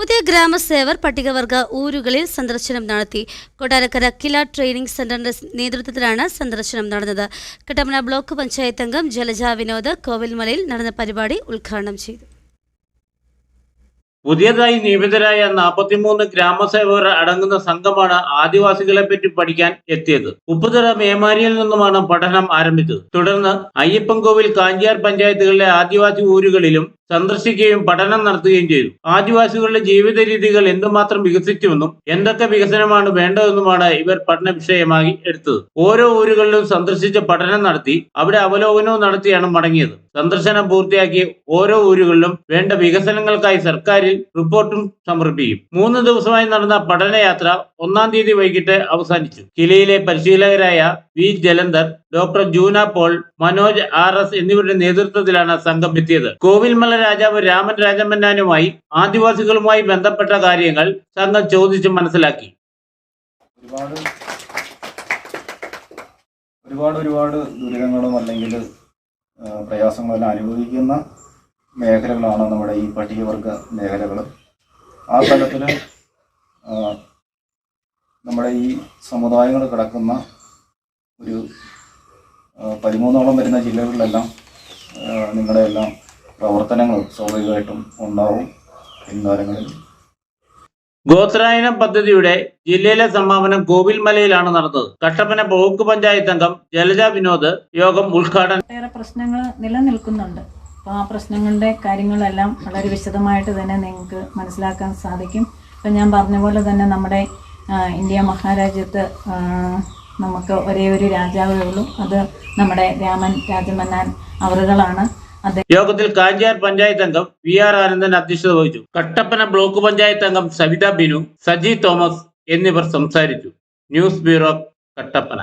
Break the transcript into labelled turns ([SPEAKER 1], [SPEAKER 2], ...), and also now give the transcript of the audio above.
[SPEAKER 1] പുതിയ ഗ്രാമസേവർ പട്ടികവർഗ ഊരുകളിൽ സന്ദർശനം നടത്തി. കൊട്ടാരക്കര കില ട്രെയിനിംഗ് സെന്ററിന്റെ നേതൃത്വത്തിലാണ് സന്ദർശനം നടന്നത്. കട്ടമന ബ്ലോക്ക് പഞ്ചായത്ത് അംഗം ജലജ വിനോദ് കോവിൽമലയിൽ നടന്ന പരിപാടി ഉദ്ഘാടനം ചെയ്തു.
[SPEAKER 2] പുതിയതായി നിയമിതരായ നാൽപ്പത്തിമൂന്ന് ഗ്രാമസേവകർ അടങ്ങുന്ന സംഘമാണ് ആദിവാസികളെ പറ്റി പഠിക്കാൻ എത്തിയത്. ഉപ്പുതറ മേമാരിയിൽ നിന്നുമാണ് പഠനം ആരംഭിച്ചത്. തുടർന്ന് അയ്യപ്പൻകോവിൽ കാഞ്ചിയാർ പഞ്ചായത്തുകളിലെ ആദിവാസി ഊരുകളിലും സന്ദർശിക്കുകയും പഠനം നടത്തുകയും ചെയ്തു. ആദിവാസികളുടെ ജീവിത രീതികൾ എന്തുമാത്രം വികസിച്ചുവെന്നും എന്തൊക്കെ വികസനമാണ് വേണ്ടതെന്നുമാണ് ഇവർ പഠന വിഷയമായി എടുത്തത്. ഓരോ ഊരുകളിലും സന്ദർശിച്ച് പഠനം നടത്തി അവിടെ അവലോകനവും നടത്തിയാണ് മടങ്ങിയത്. സന്ദർശനം പൂർത്തിയാക്കി ഓരോ ഊരുകളിലും വേണ്ട വികസനങ്ങൾക്കായി സർക്കാരിൽ റിപ്പോർട്ടും സമർപ്പിക്കും. മൂന്ന് ദിവസമായി നടന്ന പഠനയാത്ര ഒന്നാം തീയതി വൈകിട്ട് അവസാനിച്ചു. കിലയിലെ പരിശീലകരായ V. Jalandhar doctor Juna Paul Manoj R. S. എന്നിവരുടെ നേതൃത്വത്തിലാണ് സംഘം എത്തിയത്. കോവിൽമല രാജാവ് രാമൻ രാജമന്നാനുമായി ആദിവാസികളുമായി ബന്ധപ്പെട്ട കാര്യങ്ങൾ സംഘം ചോദിച്ച് മനസ്സിലാക്കി.
[SPEAKER 3] ഒരുപാട് ഒരുപാട് ഒരുപാട് ദുരിതങ്ങളും അല്ലെങ്കിൽ പ്രയാസങ്ങളും അനുഭവിക്കുന്ന മേഖലകളാണ് നമ്മുടെ ഈ പട്ടികവർഗ മേഖലകൾ ആ തലത്തിൽ നമ്മുടെ ഈ സമുദായങ്ങൾ കിടക്കുന്ന ഒരു പതിമൂന്നോളം വരുന്ന ജില്ലകളിലെല്ലാം നിങ്ങളുടെ എല്ലാം പ്രവർത്തനങ്ങൾ സ്വാഭാവികമായിട്ടും ഉണ്ടാവും പിൻകാലങ്ങളിൽ
[SPEAKER 2] ഗോത്രായനം പദ്ധതിയുടെ ജില്ലയിലെ സമാപനം കോവിൽമലയിലാണ് നടന്നത്. കട്ടപ്പന ബ്ലോക്ക് പഞ്ചായത്ത് അംഗം ജലജ വിനോദ് യോഗം ഉദ്ഘാടനം
[SPEAKER 4] ഏറെ പ്രശ്നങ്ങൾ നിലനിൽക്കുന്നുണ്ട്. അപ്പോൾ ആ പ്രശ്നങ്ങളുടെ കാര്യങ്ങളെല്ലാം വളരെ വിശദമായിട്ട് തന്നെ നിങ്ങൾക്ക് മനസ്സിലാക്കാൻ സാധിക്കും. ഇപ്പം ഞാൻ പറഞ്ഞ പോലെ തന്നെ നമ്മുടെ ഇന്ത്യ മഹാരാജ്യത്ത് നമുക്ക് ഒരേ ഒരു രാജാവേ ഉള്ളൂ. അത് നമ്മുടെ രാമൻ രാജമന്നാൻ അവറുകളാണ്.
[SPEAKER 2] യോഗത്തിൽ കാഞ്ചിയാർ പഞ്ചായത്ത് അംഗം വി ആർ ആനന്ദൻ അധ്യക്ഷത വഹിച്ചു. കട്ടപ്പന ബ്ലോക്ക് പഞ്ചായത്ത് അംഗം സവിത ബിനു സജി തോമസ് എന്നിവർ സംസാരിച്ചു. News bureau Kattappana.